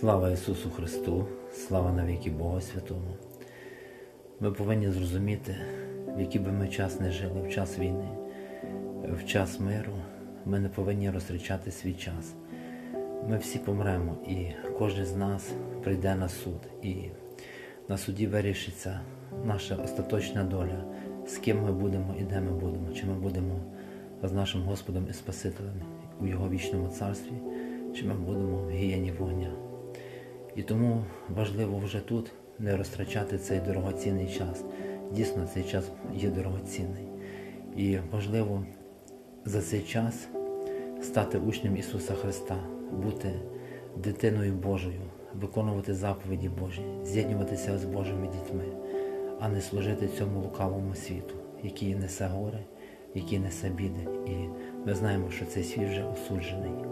Слава Ісусу Христу, слава навіки Богу Святому. Ми повинні зрозуміти, в який би ми час не жили, в час війни, в час миру, ми не повинні розричати свій час. Ми всі помремо, і кожен з нас прийде на суд. І на суді вирішиться наша остаточна доля, з ким ми будемо і де ми будемо, чи ми будемо з нашим Господом і Спасителем у Його вічному царстві, чи ми будемо в гієні вогня. І тому важливо вже тут не розтрачати цей дорогоцінний час. Дійсно, цей час є дорогоцінний. І важливо за цей час стати учнем Ісуса Христа, бути дитиною Божою, виконувати заповіді Божі, з'єднуватися з Божими дітьми, а не служити цьому лукавому світу, який несе горе, який несе біди. І ми знаємо, що цей світ вже осуджений.